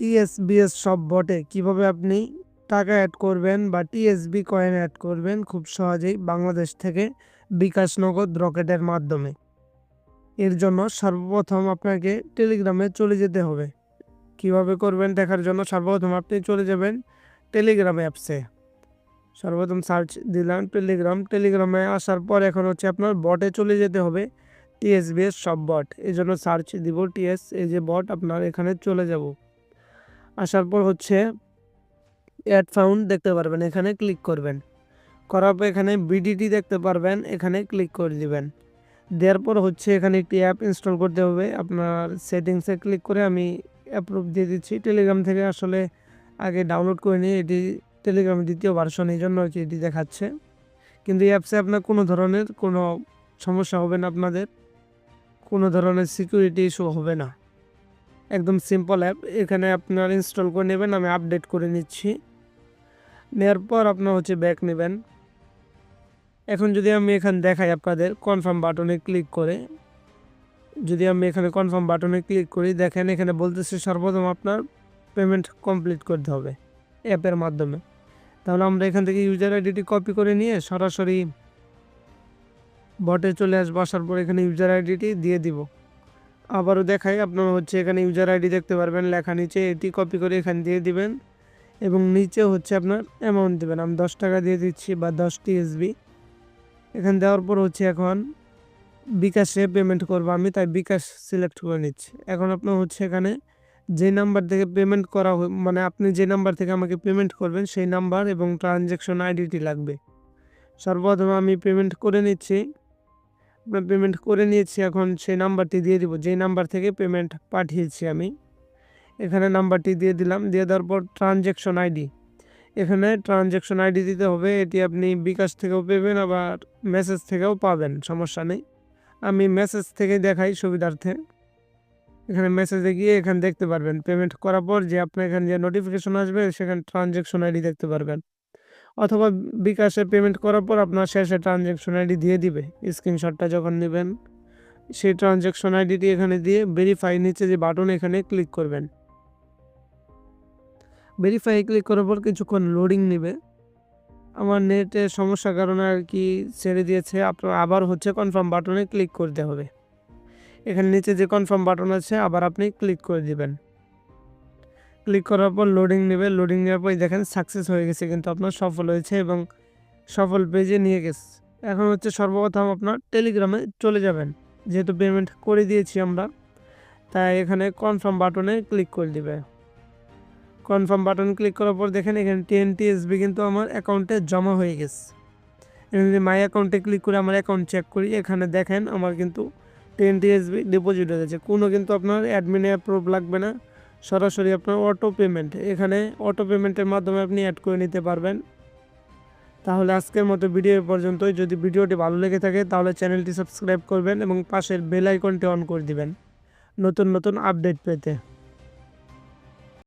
টিএসবিএস সব বটে। কীভাবে আপনি টাকা অ্যাড করবেন বা টিএসবি কয়েন অ্যাড করবেন খুব সহজেই বাংলাদেশ থেকে বিকাশ নগদ রকেটের মাধ্যমে। এর জন্য সর্বপ্রথম আপনাকে টেলিগ্রামে চলে যেতে হবে। কীভাবে করবেন দেখার জন্য সর্বপ্রথম আপনি চলে যাবেন টেলিগ্রাম অ্যাপসে সর্বপ্রথম সার্চ দিলাম টেলিগ্রাম টেলিগ্রামে আসার পর এখন হচ্ছে আপনার বটে চলে যেতে হবে টিএসবিএস সব বট এই জন্য সার্চ দিব টিএস এই যে বট আপনার এখানে চলে যাব। আসার পর হচ্ছে অ্যাড ফাউন্ড দেখতে পারবেন, এখানে ক্লিক করবেন। করার পর এখানে বিডিটি দেখতে পারবেন, এখানে ক্লিক করে দিবেন। দেওয়ার পর হচ্ছে এখানে একটি অ্যাপ ইনস্টল করতে হবে। আপনার সেটিংসে ক্লিক করে আমি অ্যাপ্রুভ দিয়ে দিচ্ছি। টেলিগ্রাম থেকে আসলে আগে ডাউনলোড করে নিয়ে এটি টেলিগ্রামের দ্বিতীয় ভার্সন এই জন্য এটি দেখাচ্ছে। কিন্তু এই অ্যাপসে আপনার কোনো ধরনের কোনো সমস্যা হবে না আপনাদের। কোনো ধরনের সিকিউরিটি ইস্যু হবে না। একদম সিম্পল অ্যাপ এখানে আপনার ইনস্টল করে নেবেন, আমি আপডেট করে নিচ্ছি। নেওয়ার পর আপনার হচ্ছে ব্যাক নেবেন। এখন যদি আমি এখানে দেখাই আপনাদের কনফার্ম বাটনে ক্লিক করে, যদি আমি এখানে কনফার্ম বাটনে ক্লিক করি, দেখেন এখানে বলতেছে সর্বপ্রথম আপনার পেমেন্ট কমপ্লিট করতে হবে অ্যাপের মাধ্যমে। তাহলে আমরা এখান থেকে ইউজার আইডিটি কপি করে নিয়ে সরাসরি বটে চলে আসব, আসার পর এখানে ইউজার আইডিটি দিয়ে দিব। আবারও দেখাই, আপনার হচ্ছে এখানে ইউজার আইডি দেখতে পারবেন, লেখা নিচে এটি কপি করে এখানে দিয়ে দিবেন এবং নিচে হচ্ছে আপনার অ্যামাউন্ট দেবেন। আমি দশ টাকা দিয়ে দিচ্ছি বা দশ টিএসবি এখানে দেওয়ার পর হচ্ছে এখন বিকাশে পেমেন্ট করব আমি, তাই বিকাশ সিলেক্ট করে নিচ্ছি। এখন আপনার হচ্ছে এখানে যে নাম্বার থেকে পেমেন্ট করা মানে আপনি যে নাম্বার থেকে আমাকে পেমেন্ট করবেন, সেই নাম্বার এবং ট্রানজ্যাকশন আইডিটি লাগবে। সর্বপ্রথম আমি পেমেন্ট করে নিচ্ছি। পেমেন্ট করে নিয়েছি, এখন সেই নাম্বারটি দিয়ে দিব। যেই নাম্বার থেকে পেমেন্ট পাঠিয়েছি আমি, এখানে নাম্বারটি দিয়ে দিলাম। দিয়ে দেওয়ার পর ট্রানজ্যাকশন আইডি এখানে ট্রানজ্যাকশন আইডি দিতে হবে। এটি আপনি বিকাশ থেকেও পেবেন, আবার মেসেজ থেকেও পাবেন, সমস্যা নেই। আমি মেসেজ থেকে দেখাই সুবিধার্থে। এখানে মেসেজে গিয়ে এখানে দেখতে পারবেন। পেমেন্ট করার পর যে আপনার এখানে যে নোটিফিকেশন আসবে, সেখানে ট্রানজ্যাকশন আইডি দেখতে পারবেন। অথবা বিকাশে পেমেন্ট করার পর আপনার শেষে ট্রানজ্যাকশন আইডি দিয়ে দিবে। স্ক্রিনশটটা যখন নেবেন, সেই ট্রানজ্যাকশন আইডিটি এখানে দিয়ে ভেরিফাই নিচে যে বাটন এখানে ক্লিক করবেন। ভেরিফাই ক্লিক করার পর কিছুক্ষণ লোডিং নেবে। আমার নেটে সমস্যার কারণে আর কি ছেড়ে দিয়েছে, আপনার আবার হচ্ছে কনফার্ম বাটনে ক্লিক করতে হবে। এখানে নিচে যে কনফার্ম বাটন আছে, আবার আপনি ক্লিক করে দিবেন। ক্লিক করার পর লোডিং নেবে। লোডিং নেওয়ার পর দেখেন সাকসেস হয়ে গেছে, কিন্তু আপনার সফল হয়েছে এবং সফল পেজে নিয়ে গেছে। এখন হচ্ছে সর্বপ্রথম আপনার টেলিগ্রামে চলে যাবেন। যেহেতু পেমেন্ট করে দিয়েছি আমরা, তাই এখানে কনফার্ম বাটনে ক্লিক করে দিবে। কনফার্ম বাটন ক্লিক করার পর দেখেন এখানে টেন টিএসবি কিন্তু আমার অ্যাকাউন্টে জমা হয়ে গেছে। এখানে যদি মাই অ্যাকাউন্টে ক্লিক করে আমার অ্যাকাউন্ট চেক করি, এখানে দেখেন আমার কিন্তু টেন টিএসবি ডিপোজিট হয়ে গেছে। কোনো কিন্তু আপনার অ্যাডমিনে অ্যাপ্রুভ লাগবে না। সরাসরি আপনার অটো পেমেন্ট এখানে অটো পেমেন্টের মাধ্যমে আপনি অ্যাড করে নিতে পারবেন। তাহলে আজকের মতো ভিডিও পর্যন্তই। যদি ভিডিওটি ভালো লেগে থাকে, তাহলে চ্যানেলটি সাবস্ক্রাইব করবেন এবং পাশের বেল আইকনটি অন করে দিবেন। নতুন নতুন আপডেট পেতে।